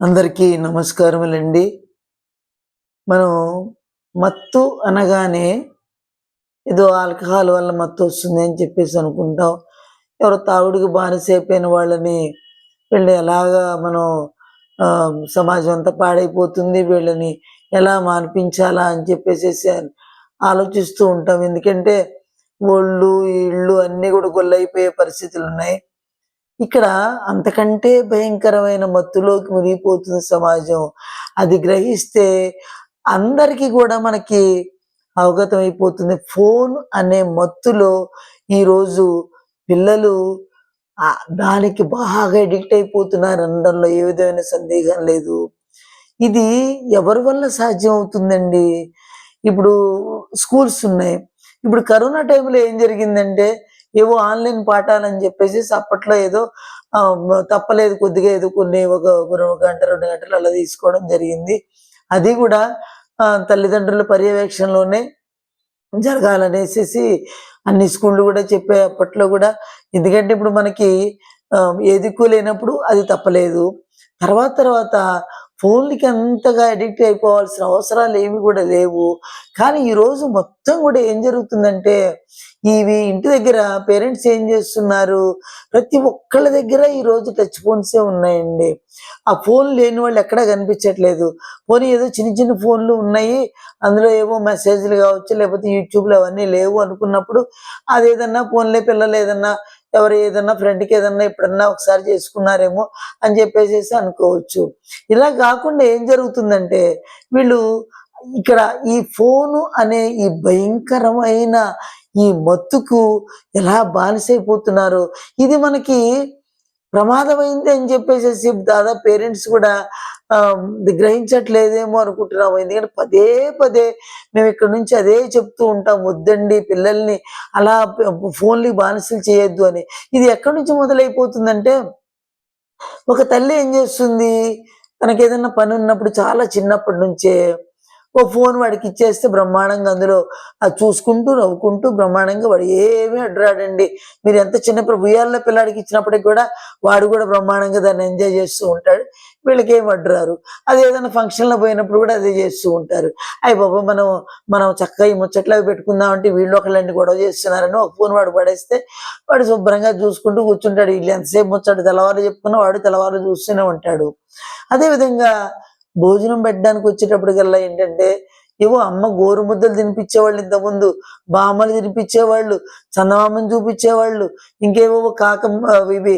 అందరికీ నమస్కారములండి. మనం మత్తు అనగానే ఏదో ఆల్కహాల్ వల్ల మత్తు వస్తుంది అని చెప్పేసి అనుకుంటాం. ఎవరో తాగుడికి బానిసైపోయిన వాళ్ళని వీళ్ళు ఎలాగా మనం సమాజం అంతా పాడైపోతుంది వీళ్ళని ఎలా మాన్పించాలా అని చెప్పేసి ఆలోచిస్తూ ఉంటాం. ఎందుకంటే ఒళ్ళు ఇళ్ళు అన్నీ కూడా గొల్లైపోయే పరిస్థితులు ఉన్నాయి ఇక్కడ అంతకంటే భయంకరమైన మత్తులోకి మునిగిపోతుంది సమాజం. అది గ్రహిస్తే అందరికీ కూడా మనకి అవగతం అయిపోతుంది ఫోన్ అనే మత్తులో ఈరోజు పిల్లలు దానికి బాగా ఎడిక్ట్ అయిపోతున్నారు. అనడంలో ఏ విధమైన సందేహం లేదు. ఇది ఎవరి వల్ల సాధ్యం అవుతుందండి? ఇప్పుడు స్కూల్స్ ఉన్నాయి. ఇప్పుడు కరోనా టైంలో ఏం జరిగిందంటే ఏవో ఆన్లైన్ పాఠాలని చెప్పేసి అప్పట్లో ఏదో తప్పలేదు కొద్దిగా ఏదో కొన్ని ఒక గంట రెండు గంటలు అలా తీసుకోవడం జరిగింది. అది కూడా తల్లిదండ్రుల పర్యవేక్షణలోనే జరగాలనేసి అన్ని స్కూళ్ళు కూడా చెప్పే అప్పట్లో కూడా. ఎందుకంటే ఇప్పుడు మనకి ఆ, ఏ దిక్కు లేనప్పుడు అది తప్పలేదు. తర్వాత తర్వాత ఫోన్లకి అంతగా అడిక్ట్ అయిపోవాల్సిన అవసరాలు ఏమి కూడా లేవు. కానీ ఈరోజు మొత్తం కూడా ఏం జరుగుతుందంటే ఇవి ఇంటి దగ్గర పేరెంట్స్ ఏం చేస్తున్నారు? ప్రతి ఒక్కళ్ళ దగ్గర ఈ రోజు టచ్ ఫోన్సే ఉన్నాయండి. ఆ ఫోన్ లేని వాళ్ళు ఎక్కడా కనిపించట్లేదు. పోనీ ఏదో చిన్న చిన్న ఫోన్లు ఉన్నాయి. అందులో ఏవో మెసేజ్లు కావచ్చు లేకపోతే యూట్యూబ్లో అవన్నీ లేవు అనుకున్నప్పుడు అదేదన్నా ఫోన్లే పిల్లలు ఏదన్నా ఎవరు ఏదన్నా ఫ్రెండ్కి ఏదన్నా ఎప్పుడన్నా ఒకసారి చేసుకున్నారేమో అని చెప్పేసి అనుకోవచ్చు. ఇలా కాకుండా ఏం జరుగుతుందంటే వీళ్ళు ఇక్కడ ఈ ఫోను అనే ఈ భయంకరమైన ఈ మత్తుకు ఎలా బానిసైపోతున్నారు? ఇది మనకి ప్రమాదమైంది అని చెప్పేసి దాదాపు పేరెంట్స్ కూడా గ్రహించట్లేదేమో అనుకుంటున్నాము. ఎందుకంటే పదే పదే మేము ఇక్కడ నుంచి అదే చెప్తూ ఉంటాం వద్దండి పిల్లల్ని అలా ఫోన్లకి బానిసలు చేయొద్దు అని. ఇది ఎక్కడి నుంచి మొదలైపోతుందంటే ఒక తల్లి ఏం చేస్తుంది? తనకి ఏదైనా పని ఉన్నప్పుడు చాలా చిన్నప్పటి నుంచే ఓ ఫోన్ వాడికి ఇచ్చేస్తే బ్రహ్మాండంగా అందులో అది చూసుకుంటూ నవ్వుకుంటూ బ్రహ్మాండంగా వాడు ఏమీ అడ్రాడండి మీరు ఎంత చిన్నప్పుడు ఉయ్యాల్లో పిల్లాడికి ఇచ్చినప్పటికి కూడా వాడు కూడా బ్రహ్మాండంగా దాన్ని ఎంజాయ్ చేస్తూ ఉంటాడు. వీళ్ళకి ఏం అడ్రారు అది ఏదైనా ఫంక్షన్లో పోయినప్పుడు కూడా అదే చేస్తూ ఉంటారు. అయ్యి బాబా మనం మనం చక్కగా ఈ ముచ్చట్లు అవి పెట్టుకుందాం అంటే వీళ్ళు ఒకళ్ళండి గొడవ చేస్తున్నారని ఒక ఫోన్ వాడు పడేస్తే వాడు శుభ్రంగా చూసుకుంటూ కూర్చుంటాడు. వీళ్ళు ఎంతసేపు ముచ్చట తెల్లవారు చెప్పుకున్న వాడు తెల్లవారు చూస్తూనే ఉంటాడు. అదేవిధంగా భోజనం పెట్టడానికి వచ్చేటప్పటికల్లా ఏంటంటే ఏవో అమ్మ గోరు ముద్దలు తినిపించేవాళ్ళు ఇంతకుముందు బామ్మలు తినిపించేవాళ్ళు చందమామని చూపించేవాళ్ళు ఇంకేవో కాక ఇవి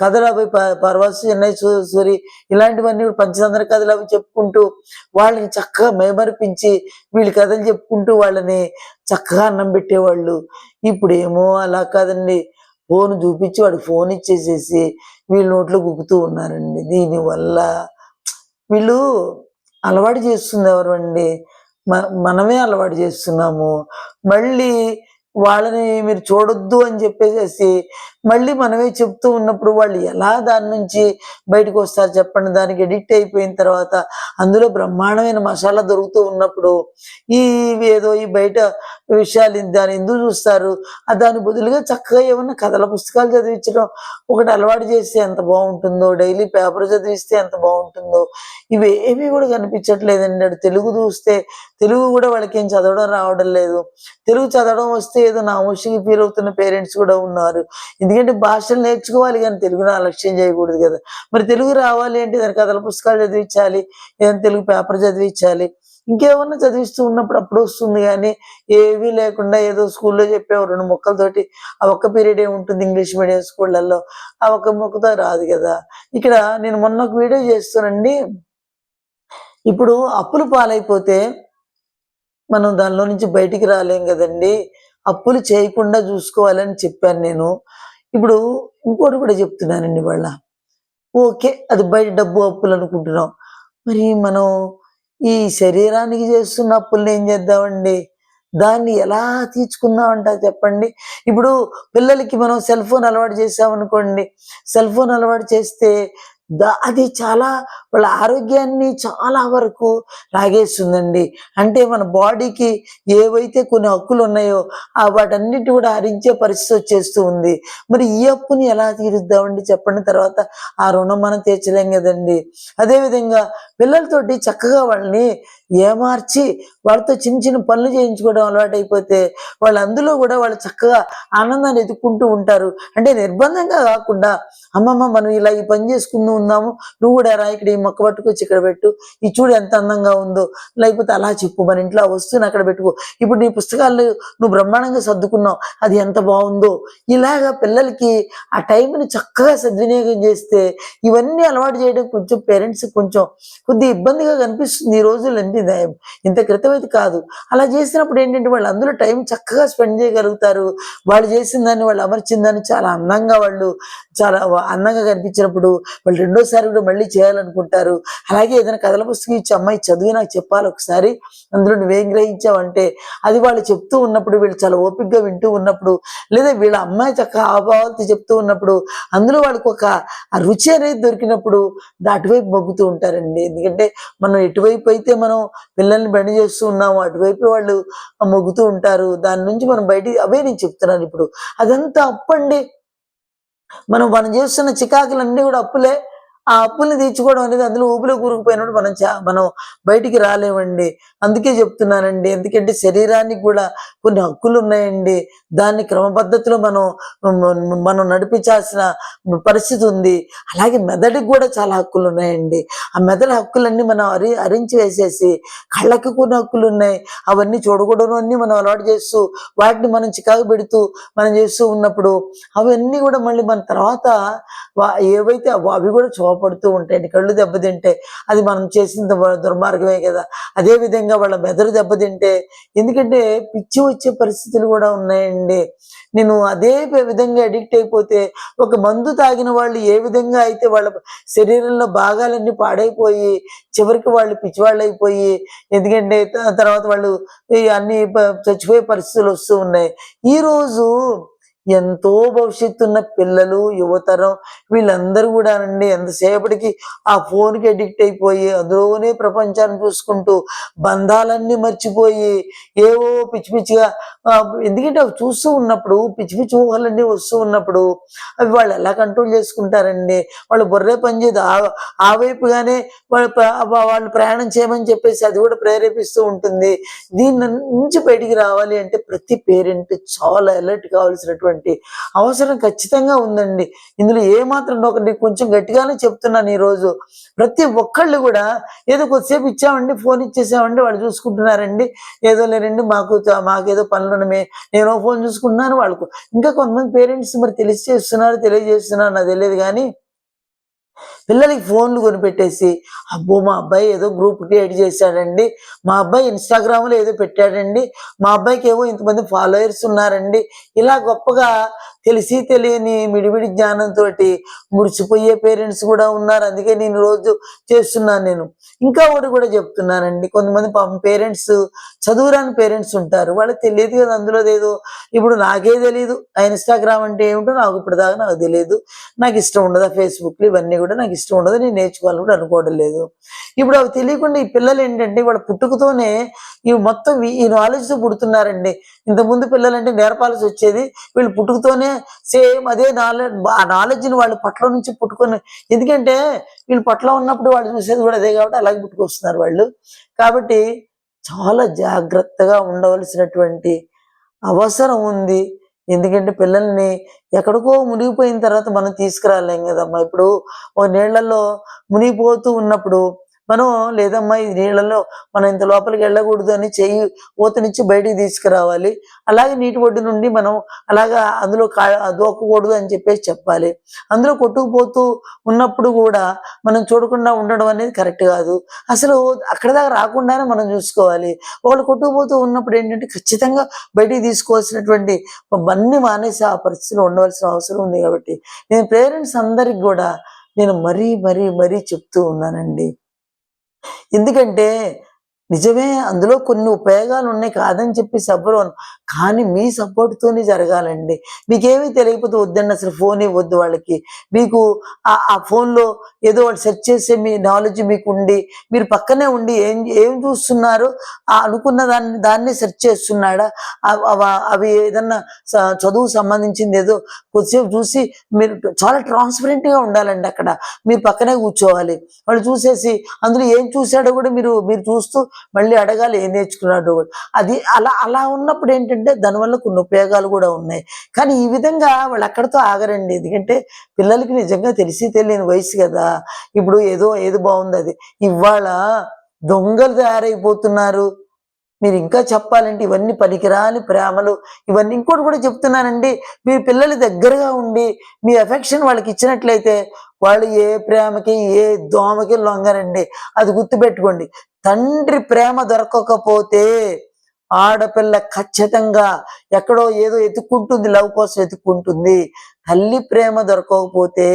కథలు అవి ప- పర్వాసు చెన్నై సూరి ఇలాంటివన్నీ పంచతంత్ర కథలు అవి చెప్పుకుంటూ వాళ్ళని చక్కగా మేమర్పించి వీళ్ళ కథలు చెప్పుకుంటూ వాళ్ళని చక్కగా అన్నం పెట్టేవాళ్ళు. ఇప్పుడేమో అలా కాదండి. ఫోన్ చూపించి వాడికి ఫోన్ ఇచ్చేసేసి వీళ్ళ నోట్లో గుక్కుతూ ఉన్నారండి. దీనివల్ల వీళ్ళు అలవాటు చేస్తుంది ఎవరు అండి మ- మనమే అలవాటు చేస్తున్నాము. మళ్ళీ వాళ్ళని మీరు చూడొద్దు అని చెప్పేసేసి మళ్ళీ మనమే చెప్తూ ఉన్నప్పుడు వాళ్ళు ఎలా దాని నుంచి బయటకు వస్తారు చెప్పండి. దానికి ఎడిక్ట్ అయిపోయిన తర్వాత అందులో బ్రహ్మాండమైన మసాలా దొరుకుతూ ఉన్నప్పుడు ఈ ఏదో ఈ బయట విషయాలు దాన్ని ఎందుకు చూస్తారు? దాని బదులుగా చక్కగా ఏమన్నా కథల పుస్తకాలు చదివించడం ఒకటి అలవాటు చేస్తే ఎంత బాగుంటుందో డైలీ పేపర్ చదివిస్తే ఎంత బాగుంటుందో ఇవి ఏమీ కూడా కనిపించట్లేదండి. అటు తెలుగు చూస్తే తెలుగు కూడా వాళ్ళకి ఏం చదవడం రావడం లేదు. తెలుగు చదవడం వస్తే ఏదో నామోషికి ఫీల్ అవుతున్న పేరెంట్స్ కూడా ఉన్నారు. ఎందుకంటే భాషలు నేర్చుకోవాలి కానీ తెలుగును అలక్ష్యం చేయకూడదు కదా. మరి తెలుగు రావాలి అంటే దాని కథల పుస్తకాలు చదివించాలి ఏదైనా తెలుగు పేపర్ చదివించాలి. ఇంకేమన్నా చదివిస్తూ ఉన్నప్పుడు అప్పుడు వస్తుంది కానీ ఏవీ లేకుండా ఏదో స్కూల్లో చెప్పావు రెండు మొక్కలతోటి ఆ ఒక్క పీరియడ్ ఉంటుంది ఇంగ్లీష్ మీడియం స్కూళ్ళల్లో ఆ ఒక్క మొక్కతో రాదు కదా. ఇక్కడ నేను మొన్న ఒక వీడియో చేస్తానండి. ఇప్పుడు అప్పులు పాలైపోతే మనం దానిలో నుంచి బయటికి రాలేం కదండి. అప్పులు చేయకుండా చూసుకోవాలని చెప్పాను నేను. ఇప్పుడు ఇంకోటి కూడా చెప్తున్నానండి వాళ్ళ. ఓకే అది బయట డబ్బు అప్పులు అనుకుంటున్నాం. మరి మనం ఈ శరీరానికి చేస్తున్న అప్పుల్ని ఏం చేద్దామండి? దాన్ని ఎలా తీర్చుకుందామంట చెప్పండి. ఇప్పుడు పిల్లలకి మనం సెల్ ఫోన్ అలవాటు చేసామనుకోండి సెల్ ఫోన్ అలవాటు చేస్తే అది చాలా వాళ్ళ ఆరోగ్యాన్ని చాలా వరకు లాగేస్తుందండి. అంటే మన బాడీకి ఏవైతే కొన్ని హక్కులు ఉన్నాయో ఆ వాటన్నిటి కూడా హరించే పరిస్థితి వచ్చేస్తూ ఉంది. మరి ఈ అప్పుని ఎలా తీరుద్దామండి చెప్పండి. తర్వాత ఆ రుణం మనం తీర్చలేం కదండి. అదేవిధంగా పిల్లలతోటి చక్కగా వాళ్ళని ఏమార్చి వాళ్ళతో చిన్న చిన్న పనులు చేయించుకోవడం అలవాటు అయిపోతే వాళ్ళు అందులో కూడా వాళ్ళు చక్కగా ఆనందాన్ని ఎదుర్కొంటూ ఉంటారు. అంటే నిర్బంధంగా కాకుండా అమ్మమ్మ మనం ఇలా ఈ పని చేసుకుంటూ ఉన్నాము నువ్వు కూడా రా ఇక్కడ ఈ మొక్క పట్టుకొచ్చి ఇక్కడ పెట్టు. ఈ చూడు ఎంత అందంగా ఉందో. లేకపోతే అలా చెప్పు మన ఇంట్లో వస్తువుని అక్కడ పెట్టుకో. ఇప్పుడు నీ పుస్తకాలు నువ్వు బ్రహ్మాండంగా సర్దుకున్నావు. అది ఎంత బాగుందో. ఇలాగా పిల్లలకి ఆ టైంని చక్కగా సద్వినియోగం చేస్తే ఇవన్నీ అలవాటు చేయడం కొంచెం పేరెంట్స్ కొంచెం కొద్ది ఇబ్బందిగా కనిపిస్తుంది ఈ రోజులు అంటే ఇంత క్రితం అయితే కాదు. అలా చేసినప్పుడు ఏంటంటే వాళ్ళు అందులో టైం చక్కగా స్పెండ్ చేయగలుగుతారు. వాళ్ళు చేసిన దాన్ని వాళ్ళు అమర్చిన దాన్ని చాలా అందంగా వాళ్ళు చాలా అందంగా కనిపించినప్పుడు వాళ్ళు రెండోసారి కూడా మళ్ళీ చేయాలనుకుంటారు. అలాగే ఏదైనా కథల పుస్తకం ఇచ్చి అమ్మాయి చదివి నాకు చెప్పాలి ఒకసారి. అందులో నువ్వేం గ్రహించావంటే అది వాళ్ళు చెప్తూ ఉన్నప్పుడు వీళ్ళు చాలా ఓపికగా వింటూ ఉన్నప్పుడు లేదా వీళ్ళ అమ్మాయి చక్కగా ఆభావాలతో చెప్తూ ఉన్నప్పుడు అందులో వాళ్ళకి ఒక ఆ రుచి అనేది దొరికినప్పుడు దా- అటువైపు మొగ్గుతూ ఉంటారండి. ఎందుకంటే మనం ఎటువైపు అయితే మనం పిల్లల్ని బండి చేస్తూ ఉన్నాము. అటువైపు వాళ్ళు మొగ్గుతూ ఉంటారు. దాని నుంచి మనం బయటికి అవే నేను చెప్తున్నాను ఇప్పుడు. అదంతా అప్పండి. మనం మనం చేస్తున్న చికాకులన్నీ కూడా అప్పులే. ఆ అప్పుల్ని తీర్చుకోవడం అనేది అందులో ఊపిలో కూరుకుపోయినప్పుడు మనం మనం బయటికి రాలేమండి. అందుకే చెప్తున్నానండి. ఎందుకంటే శరీరానికి కూడా కొన్ని హక్కులు ఉన్నాయండి. దాన్ని క్రమపద్ధతిలో మనం మనం నడిపించాల్సిన పరిస్థితి ఉంది. అలాగే మెదడుకి కూడా చాలా హక్కులు ఉన్నాయండి. ఆ మెదడు హక్కులన్నీ మనం అరి అరించి వేసేసి కళ్ళకి కొన్ని హక్కులు ఉన్నాయి. అవన్నీ చూడకూడదు అన్ని మనం అలవాటు చేస్తూ వాటిని మనం చికాకు పెడుతూ మనం చేస్తూ ఉన్నప్పుడు అవన్నీ కూడా మళ్ళీ మన తర్వాత ఏవైతే అవి కూడా కోపడుతూ ఉంటాయండి కళ్ళు దెబ్బతింటే అది మనం చేసిన దుర్మార్గమే కదా. అదే విధంగా వాళ్ళ మెదడు దెబ్బతింటే ఎందుకంటే పిచ్చి వచ్చే పరిస్థితులు కూడా ఉన్నాయండి. నేను అదే విధంగా అడిక్ట్ అయిపోతే ఒక మందు తాగిన వాళ్ళు ఏ విధంగా అయితే వాళ్ళ శరీరంలో భాగాలన్నీ పాడైపోయి చివరికి వాళ్ళు పిచ్చివాళ్ళు అయిపోయి ఎందుకంటే తర్వాత వాళ్ళు అన్ని ప- చచ్చిపోయే పరిస్థితులు వస్తూ ఉన్నాయి. ఈ రోజు ఎంతో భవిష్యత్తు ఉన్న పిల్లలు యువతరం వీళ్ళందరూ కూడా అండి ఎంతసేపటికి ఆ ఫోన్కి అడిక్ట్ అయిపోయి అందులోనే ప్రపంచాన్ని చూసుకుంటూ బంధాలన్నీ మర్చిపోయి ఏవో పిచ్చి పిచ్చిగా ఎందుకంటే అవి చూస్తూ ఉన్నప్పుడు పిచ్చి పిచ్చి ఊహలన్నీ వస్తూ ఉన్నప్పుడు అవి వాళ్ళు ఎలా కంట్రోల్ చేసుకుంటారండి? వాళ్ళు బొర్రే పని చేయదు. ఆ ఆ వైపుగానే వాళ్ళు వాళ్ళు ప్రయాణం చేయమని చెప్పేసి అది కూడా ప్రేరేపిస్తూ ఉంటుంది. దీని నుంచి బయటికి రావాలి అంటే ప్రతి పేరెంట్ చాలా అలర్ట్ కావాల్సినటువంటి అవసరం ఖచ్చితంగా ఉందండి. ఇందులో ఏ మాత్రం ఒకటి కొంచెం గట్టిగానే చెప్తున్నాను ఈ రోజు. ప్రతి ఒక్కళ్ళు కూడా ఏదో కొద్దిసేపు ఇచ్చామండి ఫోన్ ఇచ్చేసామండి వాళ్ళు చూసుకుంటున్నారండి. ఏదో లేరండి మాకు మాకేదో పనులు నేను ఫోన్ చూసుకుంటున్నాను వాళ్ళకు. ఇంకా కొంతమంది పేరెంట్స్ మరి తెలిసి చేస్తున్నారు తెలియజేస్తున్నారు నాకు తెలియదు కానీ పిల్లలకి ఫోన్లు కొనిపెట్టేసి అబ్బో మా అబ్బాయి ఏదో గ్రూప్ క్రియేట్ చేశాడండి మా అబ్బాయి ఇన్స్టాగ్రామ్లో ఏదో పెట్టాడండి మా అబ్బాయికి ఏమో ఇంతమంది ఫాలోయర్స్ ఉన్నారండి. ఇలా గొప్పగా తెలిసి తెలియని మిడిమిడి జ్ఞానంతో ముడిచిపోయే పేరెంట్స్ కూడా ఉన్నారు. అందుకే నేను రోజు చేస్తున్నాను నేను. ఇంకా ఒకటి కూడా చెప్తున్నానండి. కొంతమంది పేరెంట్స్ చదువురాని పేరెంట్స్ ఉంటారు. వాళ్ళకి తెలియదు కదా అందులో ఏదో ఇప్పుడు నాకే తెలియదు ఆ ఇన్స్టాగ్రామ్ అంటే ఏమిటో నాకు ఇప్పటిదాకా దాకా నాకు తెలియదు నాకు ఇష్టం ఉండదు ఫేస్బుక్ ఫేస్బుక్లు ఇవన్నీ కూడా నాకు ఇష్టం ఉండదు. నేను నేర్చుకోవాలని కూడా అనుకోవడం లేదు. ఇప్పుడు అవి తెలియకుండా ఈ పిల్లలు ఏంటంటే వాళ్ళ పుట్టుకతోనే ఇవి మొత్తం ఈ- నాలెడ్జ్తో పుడుతున్నారండి. ఇంతకుముందు పిల్లలంటే నేర్పాల్సి వచ్చేది. వీళ్ళు పుట్టుకతోనే సేమ్ అదే నాలెడ్జ్ ఆ నాలెడ్జ్ని వాళ్ళ పట్ల నుంచి పుట్టుకొని ఎందుకంటే వీళ్ళు పట్ల ఉన్నప్పుడు వాళ్ళు చూసేది కూడా అదే కాబట్టి అలాగే పుట్టుకొస్తున్నారు వాళ్ళు. కాబట్టి చాలా జాగ్రత్తగా ఉండవలసినటువంటి అవసరం ఉంది. ఎందుకంటే పిల్లల్ని ఎక్కడికో మునిగిపోయిన తర్వాత మనం తీసుకురాలేం కదమ్మా. ఇప్పుడు ఓ నీళ్ళలో మునిగిపోతూ ఉన్నప్పుడు మనం లేదమ్మా ఈ నీళ్ళలో మనం ఇంత లోపలికి వెళ్ళకూడదు అని చెయ్యి ఊతనిచ్చి బయటికి తీసుకురావాలి. అలాగే నీటి ఒడ్డు నుండి మనం అలాగా అందులో కా దూకకూడదు అని చెప్పేసి చెప్పాలి. అందులో కొట్టుకుపోతూ ఉన్నప్పుడు కూడా మనం చూడకుండా ఉండడం అనేది కరెక్ట్ కాదు. అసలు అక్కడ దాకా రాకుండానే మనం చూసుకోవాలి. వాళ్ళు కొట్టుకుపోతూ ఉన్నప్పుడు ఏంటంటే ఖచ్చితంగా బయటికి తీసుకోవాల్సినటువంటి అవన్నీ మానేసి ఆ పరిస్థితిలో ఉండవలసిన అవసరం ఉంది కాబట్టి నేను పేరెంట్స్ అందరికి కూడా నేను మరీ మరీ మరీ చెప్తూ ఉన్నానండి. ఎందుకంటే నిజమే అందులో కొన్ని ఉపయోగాలు ఉన్నాయి కాదని చెప్పి ఎవ్వరు కానీ మీ సపోర్ట్తోనే జరగాలండి. మీకేమీ తెలియకపోతే వద్దండి అసలు ఫోన్ ఇవ్వద్దు వాళ్ళకి. మీకు ఆ ఆ ఫోన్లో ఏదో వాళ్ళు సెర్చ్ చేసే మీ నాలెడ్జ్ మీకు ఉండి మీరు పక్కనే ఉండి ఏం ఏం చూస్తున్నారు అనుకున్న దాన్ని దాన్ని సెర్చ్ చేస్తున్నాడా? అవ- అవి ఏదన్నా చదువు సంబంధించింది ఏదో కొద్దిసేపు చూసి మీరు చాలా ట్రాన్స్పరెంట్గా ఉండాలండి అక్కడ. మీరు పక్కనే కూర్చోవాలి. వాళ్ళు చూసేసి అందులో ఏం చూశాడో కూడా మీరు మీరు చూస్తూ మళ్ళీ అడగాలి ఏం నేర్చుకున్నాడు అది అలా అలా ఉన్నప్పుడు ఏంటంటే దానివల్ల కొన్ని ఉపయోగాలు కూడా ఉన్నాయి. కానీ ఈ విధంగా వాళ్ళు అక్కడితో ఆగరండి. ఎందుకంటే పిల్లలకి నిజంగా తెలిసి తెలియని వయసు కదా. ఇప్పుడు ఏదో ఏది బాగుంది అది. ఇవాళ దొంగలు తయారైపోతున్నారు. మీరు ఇంకా చెప్పాలంటే ఇవన్నీ పనికిరాని ప్రేమలు. ఇవన్నీ ఇంకోటి కూడా చెప్తున్నానండి. మీ పిల్లలు దగ్గరగా ఉండి మీ ఎఫెక్షన్ వాళ్ళకి ఇచ్చినట్లయితే వాళ్ళు ఏ ప్రేమకి ఏ దోమకి లొంగరండి. అది గుర్తుపెట్టుకోండి. తండ్రి ప్రేమ దొరకకపోతే ఆడపిల్ల ఖచ్చితంగా ఎక్కడో ఏదో ఎత్తుక్కుంటుంది లవ్ కోసం ఎత్తుక్కుంటుంది తల్లి ప్రేమ దొరకకపోతే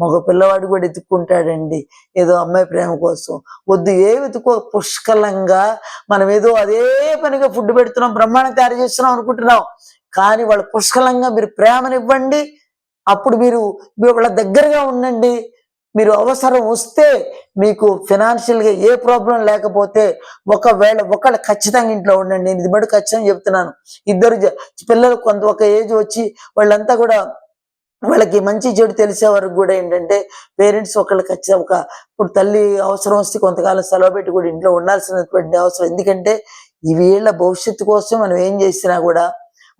మగ పిల్లవాడు కూడా ఎత్తుక్కుంటాడండి ఏదో అమ్మాయి ప్రేమ కోసం. వద్దు ఏ వెతుకో పుష్కలంగా మనం ఏదో అదే పనిగా ఫుడ్ పెడుతున్నాం బ్రహ్మాండం తయారు చేస్తున్నాం అనుకుంటున్నాం. కానీ వాళ్ళు పుష్కలంగా మీరు ప్రేమనివ్వండి. అప్పుడు మీరు మీరు వాళ్ళ దగ్గరగా ఉండండి. మీరు అవసరం వస్తే మీకు ఫినాన్షియల్గా ఏ ప్రాబ్లం లేకపోతే ఒకవేళ ఒకళ్ళు ఖచ్చితంగా ఇంట్లో ఉండండి. నేను ఇది బట్టి ఖచ్చితంగా చెప్తున్నాను. ఇద్దరు పిల్లలు కొంత ఒక ఏజ్ వచ్చి వాళ్ళంతా కూడా వాళ్ళకి మంచి చెడు తెలిసే వరకు కూడా ఏంటంటే పేరెంట్స్ ఒకళ్ళు ఖచ్చితంగా ఒక ఇప్పుడు తల్లి అవసరం వస్తే కొంతకాలం సెలవు పెట్టి కూడా ఇంట్లో ఉండాల్సినటువంటి అవసరం. ఎందుకంటే ఈ వీళ్ళ భవిష్యత్తు కోసం మనం ఏం చేసినా కూడా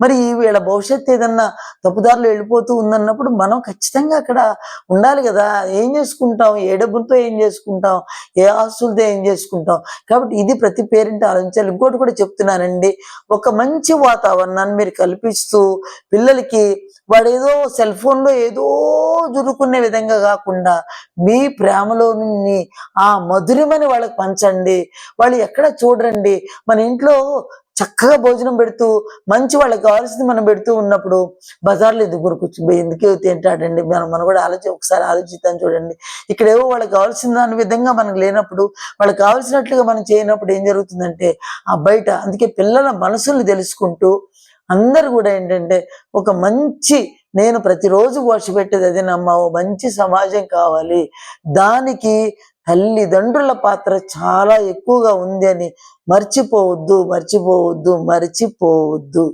మరి వీళ్ళ భవిష్యత్తు ఏదన్నా తప్పుదారులు వెళ్ళిపోతూ ఉందన్నప్పుడు మనం ఖచ్చితంగా అక్కడ ఉండాలి కదా. ఏం చేసుకుంటాం? ఏ డబ్బులతో ఏం చేసుకుంటాం? ఏ ఆస్తులతో ఏం చేసుకుంటాం? కాబట్టి ఇది ప్రతి పేరెంట్ ఆలోచించాలి. ఇంకోటి కూడా చెప్తున్నానండి. ఒక మంచి వాతావరణాన్ని మీరు కల్పిస్తూ పిల్లలకి వాడు ఏదో సెల్ ఫోన్లో ఏదో జురుకునే విధంగా కాకుండా మీ ప్రేమలోని ఆ మధురమని వాళ్ళకి పంచండి. వాళ్ళు ఎక్కడ చూడరండి? మన ఇంట్లో చక్కగా భోజనం పెడుతూ మంచి వాళ్ళకి కావాల్సింది మనం పెడుతూ ఉన్నప్పుడు బజార్లో ఎదుగురు కూర్చుని ఎందుకు తింటాడండి? మనం మనం కూడా ఆలోచి ఒకసారి ఆలోచిద్దాం చూడండి. ఇక్కడేవో వాళ్ళకి కావాల్సిన దాని విధంగా మనకు లేనప్పుడు వాళ్ళకి కావాల్సినట్లుగా మనం చేయనప్పుడు ఏం జరుగుతుందంటే ఆ బయట అందుకే పిల్లల మనసుల్ని తెలుసుకుంటూ అందరు కూడా ఏంటంటే ఒక మంచి నేను ప్రతిరోజు వర్షపెట్టేది అదే నమ్మ మంచి సమాజం కావాలి. దానికి తల్లిదండ్రుల పాత్ర చాలా ఎక్కువగా ఉంది అని మర్చిపోవద్దు మర్చిపోవద్దు మర్చిపోవద్దు.